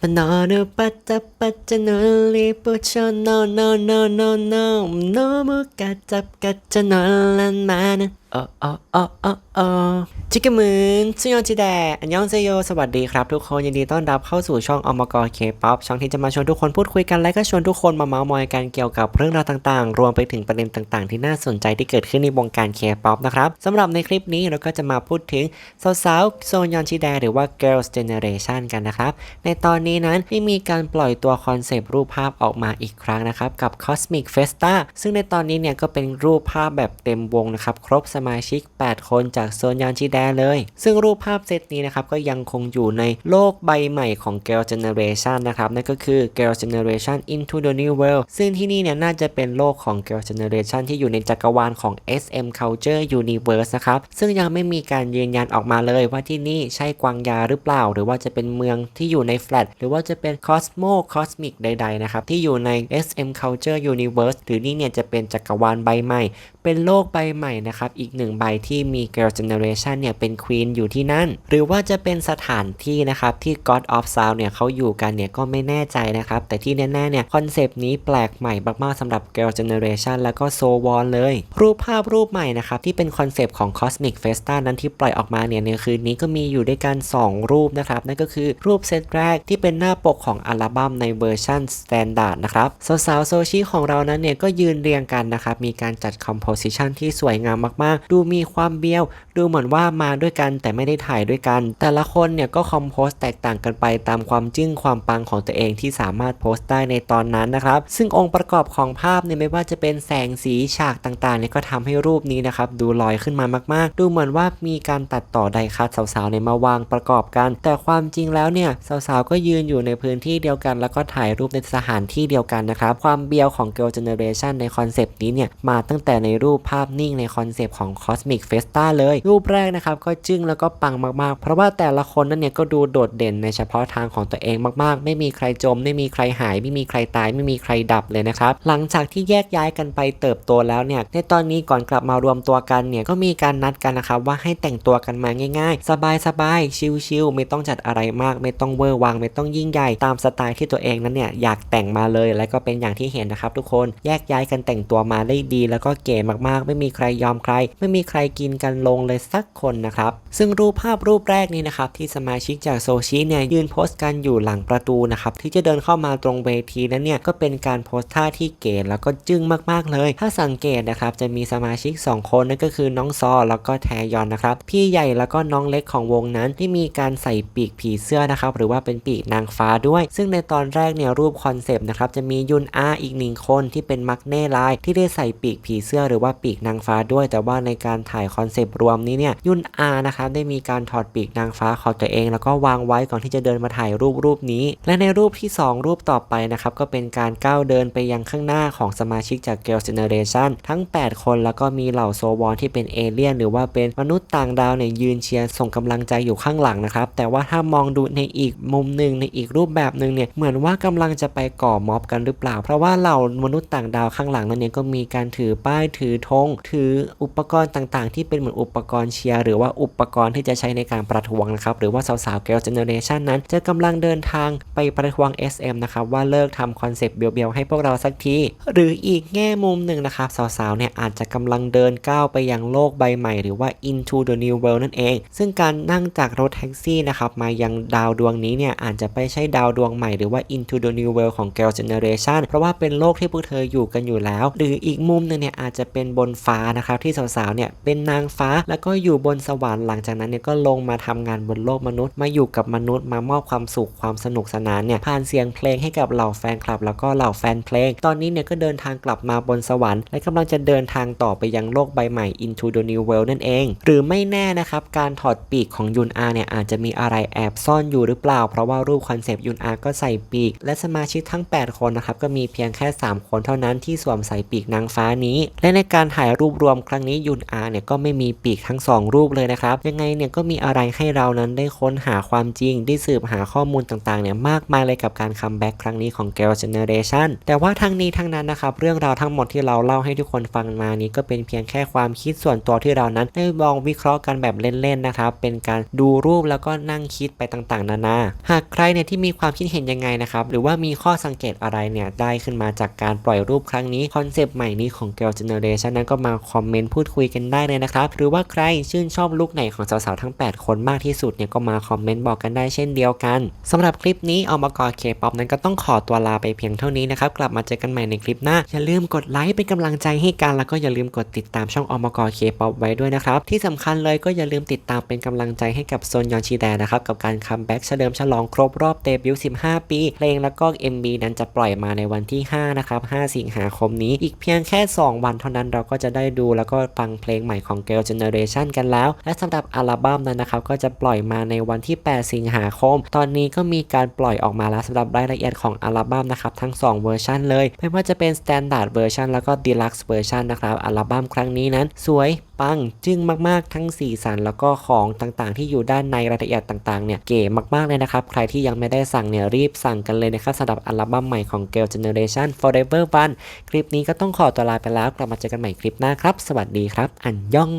ปนอนุปัตตปัจจโนลิปุชโนโนโนโนโน โนมุกัจจับกัจจโนลันมานโอโออโออจิกมืนซุยอนจิแดอันยองเซโย สวัสดีครับทุกคน ยินดีต้อนรับเข้าสู่ช่องอมกรเคป๊อปช่องที่จะมาชวนทุกคนพูดคุยกันและก็ชวนทุกคนมาเมาส์มอยกันเกี่ยวกับเรื่องราวต่างๆ รวมไปถึงประเด็นต่างๆ ที่น่าสนใจที่เกิดขึ้นในวงการเคป๊อปนะครับสำหรับในคลิปนี้เราก็จะมาพูดถึงสาวๆโซยอนจิแดหรือว่า Girls Generation กันนะครับ ในตอนนี้นั้นได้มีการปล่อยตัวคอนเซปต์รูปภาพออกมาอีกครั้งนะครับกับ Cosmic Festa ซึ่งในตอนนี้เนี่ยก็เป็นรูปภาพแบบเต็มวงนะครับครบสมาชิก 8 คนจากโซนยอนจิแดเลย ซึ่งรูปภาพเซตนี้นะครับก็ยังคงอยู่ในโลกใบใหม่ของ Girl Generation นะครับนั่นก็คือ Girl Generation Into the New World ซึ่งที่นี่เนี่ยน่าจะเป็นโลกของ Girl Generation ที่อยู่ในจักรวาลของ SM Culture Universe นะครับซึ่งยังไม่มีการยืนยันออกมาเลยว่าที่นี่ใช่กวางยาหรือเปล่า หรือว่าจะเป็นเมืองที่อยู่ในแฟลตหรือว่าจะเป็น Cosmo Cosmic ใดๆนะครับที่อยู่ใน SM Culture Universe หรือนี่เนี่ยจะเป็นจักรวาลใบใหม่ เป็นโลกใบใหม่นะครับอีกหนึ่งใบที่มี Girl Generation เนี่ยเป็นควีนอยู่ที่นั่น หรือว่าจะเป็นสถานที่นะครับที่ God of Sound เนี่ยเขาอยู่กันเนี่ยก็ไม่แน่ใจนะครับ แต่ที่แน่ๆเนี่ยคอนเซปต์นี้แปลกใหม่มากๆสำหรับ Girl Generation แล้วก็ So w o n เลย รูปภาพรูปใหม่นะครับที่เป็นคอนเซปต์ของ Cosmic Festa นั้นที่ปล่อยออกมาเนี่ยในคืนนี้ก็มีอยู่ด้วยกัน 2 รูปนะครับนั่นก็คือรูปเซตแรกที่เป็นหน้าปกของอัลบั้มในเวอร์ชัน Standard นะครับสาวๆโซชิของเรานั้นเนี่ยก็ยืนเรียงกันนะครับมีการจัดคอมโพ Composition ที่สวยงามมากๆ ดูมีความเบี้ยว ดูเหมือนว่ามาด้วยกันแต่ไม่ได้ถ่ายด้วยกัน แต่ละคนเนี่ยก็คอมโพสแตกต่างกันไปตามความจึ้งความปังของตัวเองที่สามารถโพสต์ได้ในตอนนั้นนะครับ ซึ่งองค์ประกอบของภาพเนี่ยไม่ว่าจะเป็นแสงสีฉากต่างๆเนี่ยก็ทำให้รูปนี้นะครับดูลอยขึ้นมามากๆ ดูเหมือนว่ามีการตัดต่อไดคัตสาวๆเนี่ยมาวางประกอบกัน แต่ความจริงแล้วเนี่ยสาวๆก็ยืนอยู่ในพื้นที่เดียวกัน แล้วก็ถ่ายรูปในสถานที่เดียวกันนะครับ ความเบียวของ Girl Generation ในคอนเซปต์นี้เนี่ยมาตั้งแต่ในรูปภาพนิ่งในคอนเซปต์ของ Cosmic Festa เลย รูปแรกนะครับก็จึ้งแล้วก็ปังมากๆ เพราะว่าแต่ละคนนั้นเนี่ยก็ดูโดดเด่นในเฉพาะทางของตัวเองมากๆ ไม่มีใครจม ไม่มีใครหาย ไม่มีใครตาย ไม่มีใครดับเลยนะครับ หลังจากที่แยกย้ายกันไปเติบโตแล้วเนี่ย ในตอนนี้ก่อนกลับมารวมตัวกันเนี่ยก็มีการนัดกันนะครับว่าให้แต่งตัวกันมาง่าย ๆ สบายๆ ชิลๆ ไม่ต้องจัดอะไรมาก ไม่ต้องเวอร์วัง ไม่ต้องยิ่งใหญ่ตามสไตล์ที่ตัวเองนั้นเนี่ยอยากแต่งมาเลย และก็เป็นอย่างที่เห็นนะครับทุกคน แยกย้ายกันแต่งตัวมาได้ดี แล้วก็เก๋มากๆ ไม่มีใครยอมใคร ไม่มีใครกินกันลงเลยสักคนนะครับ ซึ่งรูปภาพรูปแรกนี้นะครับที่สมาชิกจากโซชิเนี่ยยืนโพสต์กันอยู่หลังประตูนะครับที่จะเดินเข้ามาตรงเวทีนั้นเนี่ยก็เป็นการโพสท่าที่เก๋แล้วก็จึ้งมากๆเลย ถ้าสังเกตนะครับจะมีสมาชิก 2 คนนั่นก็คือน้องซอแล้วก็แทยอนนะครับพี่ใหญ่แล้วก็น้องเล็กของวงนั้นที่มีการใส่ปีกผีเสื้อนะครับหรือว่าเป็นปีกนางฟ้าด้วย ซึ่งในตอนแรกเนี่ยรูปคอนเซปต์นะครับจะมียุนอาอีกหนึ่งคนที่เป็นมักเน่ลน์ที่ได้ใส่ปีกผีเสื้อหรืรือว่าปีกนางฟ้าด้วย แต่ว่าในการถ่ายคอนเซปต์รวมนี้เนี่ยยุนอานะครับได้มีการถอดปีกนางฟ้าของตัวเอง แล้วก็วางไว้ก่อนที่จะเดินมาถ่ายรูปรูปนี้ และในรูปที่ 2 รูปต่อไปนะครับก็เป็นการก้าวเดินไปยังข้างหน้าของสมาชิกจาก Girl Generation ทั้ง 8 คนแล้วก็มีเหล่าโซวอนที่เป็นเอเลี่ยนหรือว่าเป็นมนุษย์ต่างดาวเนี่ยยืนเชียร์ส่งกำลังใจอยู่ข้างหลังนะครับแต่ว่าถ้ามองดูในอีกมุมหนึ่งในอีกรูปแบบหนึ่งเนี่ยเหมือนว่ากำลังจะไปก่อม็อบกันหรือเปล่า เพราะว่าเหล่ามนุษย์ต่างดาวข้างหลังนั้นเนี่ยก็มีการถือป้ายถือธงถืออุปกรณ์ต่างๆ ที่เป็นเหมือนอุปกรณ์เชียร์หรือว่าอุปกรณ์ที่จะใช้ในการประท้วงนะครับหรือว่าสาวๆ Girl Generation นั้นจะกำลังเดินทางไปประท้วง SM นะครับว่าเลิกทำคอนเซปต์เบียวๆให้พวกเราสักทีหรืออีกแง่มุมหนึ่งนะครับสาวๆเนี่ยอาจจะกำลังเดินก้าวไปยังโลกใบใหม่ หรือว่า into the new world นั่นเอง ซึ่งการนั่งจากรถแท็กซี่นะครับมายังดาวดวงนี้เนี่ยอาจจะไม่ใช่ดาวดวงใหม่หรือว่า into the new world ของ Girl Generation เพราะว่าเป็นโลกที่พวกเธออยู่กันอยู่แล้ว หรืออีกมุมหนึงเนี่ยอาจจะเป็น็นบนฟ้านะครับที่สาวๆเนี่ยเป็นนางฟ้าแล้วก็อยู่บนสวรรค์หลังจากนั้นเนี่ยก็ลงมาทำงานบนโลกมนุษย์ มาอยู่กับมนุษย์มามอบความสุขความสนุกสนานเนี่ยผ่านเสียงเพลงให้กับเหล่าแฟนคลับ แล้วก็เหล่าแฟนเพลง ตอนนี้เนี่ยก็เดินทางกลับมาบนสวรรค์ และกำลังจะเดินทางต่อไปยังโลกใบใหม่ into the new world นั่นเอง หรือไม่แน่นะครับการถอดปีกของยุนอาเนี่ยอาจจะมีอะไรแอบซ่อนอยู่หรือเปล่า เพราะว่ารูปคอนเซปต์ยุนอาก็ใส่ปีก และสมาชิกทั้ง 8 คนนะครับก็มีเพียงแค่ 3 คนเท่านั้นที่สวมใส่ปีกนางฟ้านี้ และในการถ่ายรูปรวมครั้งนี้ยุนอาเนี่ยก็ไม่มีปีกทั้งสองรูปเลยนะครับ ยังไงเนี่ยก็มีอะไรให้เรานั้นได้ค้นหาความจริง ได้สืบหาข้อมูลต่างๆเนี่ยมากมายเลยกับการคัมแบ็กครั้งนี้ของ Girl Generation แต่ว่าทั้งนี้ทั้งนั้นนะครับเรื่องราวทั้งหมดที่เราเล่าให้ทุกคนฟังมานี้ก็เป็นเพียงแค่ความคิดส่วนตัวที่เรานั้นได้ลองวิเคราะห์กันแบบเล่นๆนะครับเป็นการดูรูปแล้วก็นั่งคิดไปต่างๆ นานา หากใครเนี่ยที่มีความคิดเห็นยังไงนะครับหรือว่ามีข้อสังเกตอะไรเนี่ยได้ขึ้นมาจากการปล่อยรูปครั้งนี้คอนเซปต์ใหม่นี้ของ Girl Generation นั้นก็มาคอมเมนต์พูดคุยกันได้เลยนะครับ หรือว่าใครชื่นชอบลุคไหนของสาวๆทั้ง 8 คนมากที่สุดเนี่ยก็มาคอมเมนต์บอกกันได้เช่นเดียวกันสำหรับคลิปนี้อมกอเคป๊อปนั้นก็ต้องขอตัวลาไปเพียงเท่านี้นะครับกลับมาเจอกันใหม่ในคลิปหน้า อย่าลืมกดไลค์เป็นกำลังใจให้กันแล้วก็อย่าลืมกดติดตามช่องอมกรเคป๊อปไว้ด้วยนะครับที่สำคัญเลยก็อย่าลืมติดตามเป็นกำลังใจให้กับโซนยอนชีแดนะครับกับการคัมแบ็กเฉลิมฉลองครบรอบเดบิวต์15 ปีเพลงแล้วก็ MB นั้นจะปล่อยมาในวันที่ 5 นะครับ 5 สิงหาคมนี้ อีกเพียงแค่ 2 วันเท่านั้นเราก็จะได้ดูแล้วก็ฟังเพลงใหม่ของ Girl Generation กันแล้ว และสำหรับอัลบั้มนั้นนะครับ ก็จะปล่อยมาในวันที่ 8 สิงหาคม ตอนนี้ก็มีการปล่อยออกมาแล้วสำหรับรายละเอียดของอัลบั้มนะครับ ทั้ง 2 เวอร์ชันเลย ไม่ว่าจะเป็น Standard Version แล้วก็ Deluxe Version นะครับ อัลบั้มครั้งนี้นั้น สวย ปัง จึ้งมากๆทั้งสีสันแล้วก็ของต่างๆ ที่อยู่ด้านในรายละเอียดต่างๆเนี่ยเก๋มากๆเลยนะครับ ใครที่ยังไม่ได้สั่งเนี่ยรีบสั่งกันเลยนะครับสำหรับอัลบั้มใหม่ของ Girl Generation Forever One คลิปนี้ก็ต้องขอตัวลาไปแล้วกลับมาเจอกันใหม่คลิปหน้าครับ สวัสดีครับ อันยอง